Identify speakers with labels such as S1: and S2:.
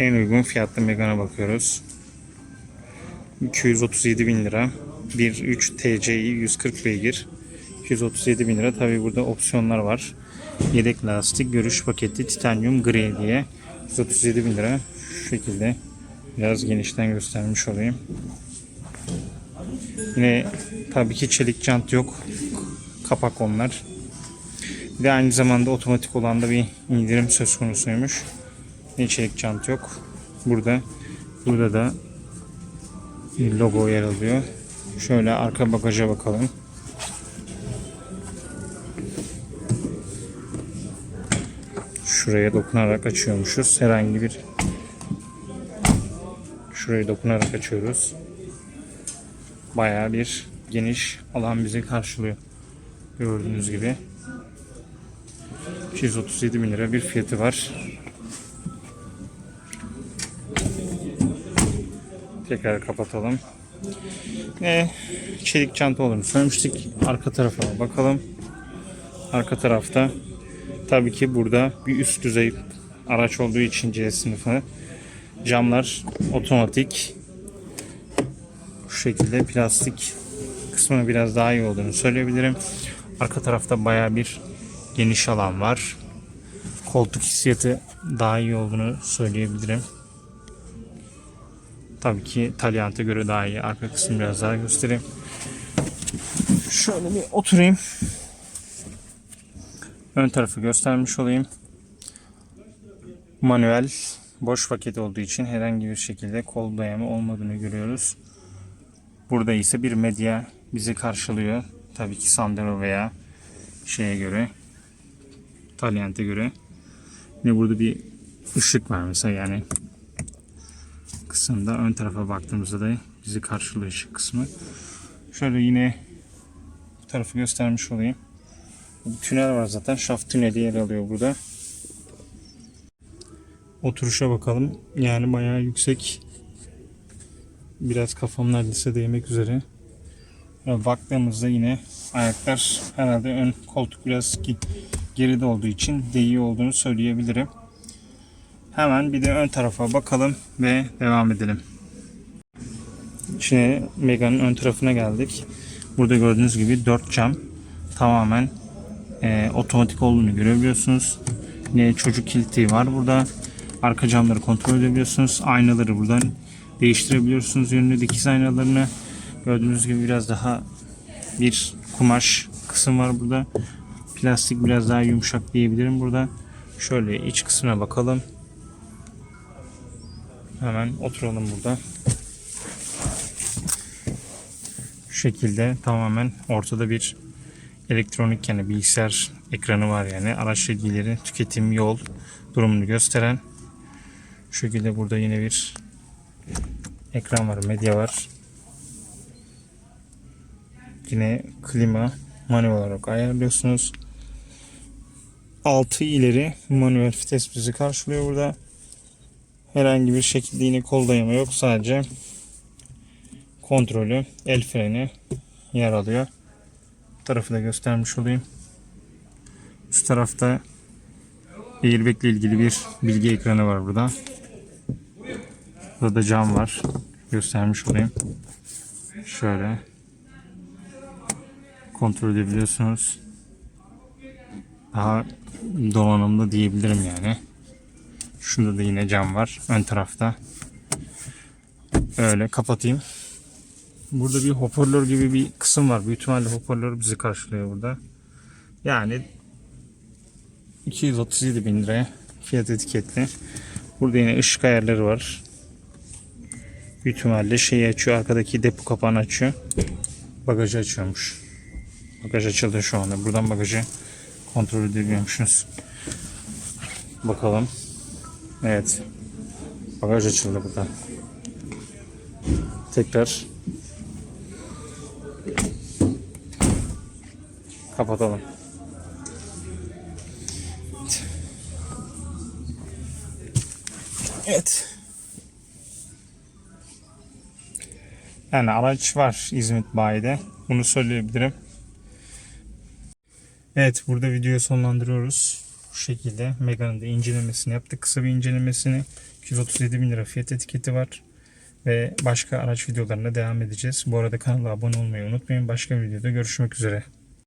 S1: En uygun fiyatlı Megane'a bakıyoruz. 237 bin lira. 1.3 TCI 140 beygir. 237 bin lira. Tabi burada opsiyonlar var. Yedek lastik, görüş paketi, titanyum gri diye. 137 bin lira. Şu şekilde biraz genişten göstermiş olayım. Yine tabii ki çelik jant yok. Kapak onlar. Bir de aynı zamanda otomatik olan da bir indirim söz konusuymuş. Ne çelik jant yok. Burada burada da bir logo yer alıyor. Şöyle arka bagaja bakalım. Şuraya dokunarak açıyormuşuz. Herhangi bir şuraya dokunarak açıyoruz. Bayağı bir geniş alan bizi karşılıyor. Gördüğünüz gibi. 237 bin lira bir fiyatı var. Tekrar kapatalım. Ne çelik çanta olduğunu söylemiştik. Arka tarafa bakalım. Arka tarafta tabii ki burada bir üst düzey araç olduğu için C sınıfı camlar otomatik şu şekilde plastik kısmı biraz daha iyi olduğunu söyleyebilirim. Arka tarafta baya bir geniş alan var. Koltuk hissiyatı daha iyi olduğunu söyleyebilirim. Tabii ki Taliant'a göre daha iyi. Arka kısmı biraz daha göstereyim. Şöyle bir oturayım. Ön tarafı göstermiş olayım. Manuel boş paket olduğu için herhangi bir şekilde kol dayama olmadığını görüyoruz. Burada ise bir medya bizi karşılıyor. Tabii ki Sandero veya şeye göre Taliant'e göre. Yine burada bir ışık var mesela yani kısımda ön tarafa baktığımızda da bizi karşılıyor ışık kısmı. Şöyle yine bu tarafı göstermiş olayım. Bir tünel var zaten. Şaft tüneli yer alıyor burada. Oturuşa bakalım. Yani bayağı yüksek. Biraz kafam neredeyse değmek üzere. Baktığımızda yine ayaklar herhalde ön koltuk biraz geride olduğu için değiyor olduğunu söyleyebilirim. Hemen bir de ön tarafa bakalım ve devam edelim. Şimdi Mega'nın ön tarafına geldik. Burada gördüğünüz gibi 4 cam tamamen e, otomatik olduğunu görebiliyorsunuz. Yine çocuk kilitliği var burada. Arka camları kontrol edebiliyorsunuz. Aynaları buradan değiştirebiliyorsunuz. Yönlü dikiz aynalarını gördüğünüz gibi biraz daha bir kumaş kısım var burada. Plastik biraz daha yumuşak diyebilirim burada. Şöyle iç kısmına bakalım. Hemen oturalım burada. Şu şekilde tamamen ortada bir elektronik yani bilgisayar ekranı var yani araç bilgileri, tüketim, yol durumunu gösteren. Şu şekilde burada yine bir ekran var, medya var. Yine klima manuel olarak ayarlıyorsunuz. 6 ileri manuel vites bizi karşılıyor burada. Herhangi bir şekilde yine kol dayama yok. Sadece kontrolü, el freni yer alıyor. Bu tarafı da göstermiş olayım. Üst tarafta airbag ile ilgili bir bilgi ekranı var burada. Burada cam var. Göstermiş olayım. Şöyle kontrol edebiliyorsunuz. Daha donanımlı diyebilirim yani. Şurada da yine cam var ön tarafta. Öyle kapatayım. Burada bir hoparlör gibi bir kısım var. Büyük ihtimalle hoparlör bizi karşılıyor burada. Yani 237 bin liraya fiyat etiketli. Burada yine ışık ayarları var. Büyük ihtimalle şeyi açıyor. Arkadaki depo kapağını açıyor. Bagajı açıyormuş. Bagaj açıldı şu anda. Buradan bagajı kontrol edebiliyormuşsunuz. Bakalım. Evet. Bagaj açıldı burada. Tekrar kapatalım. Evet. Yani araç var İzmit Bayi'de. Bunu söyleyebilirim. Evet burada videoyu sonlandırıyoruz. Bu şekilde Mega'nın da incelemesini yaptık. Kısa bir incelemesini. 237 bin lira fiyat etiketi var. Ve başka araç videolarına devam edeceğiz. Bu arada kanala abone olmayı unutmayın. Başka bir videoda görüşmek üzere.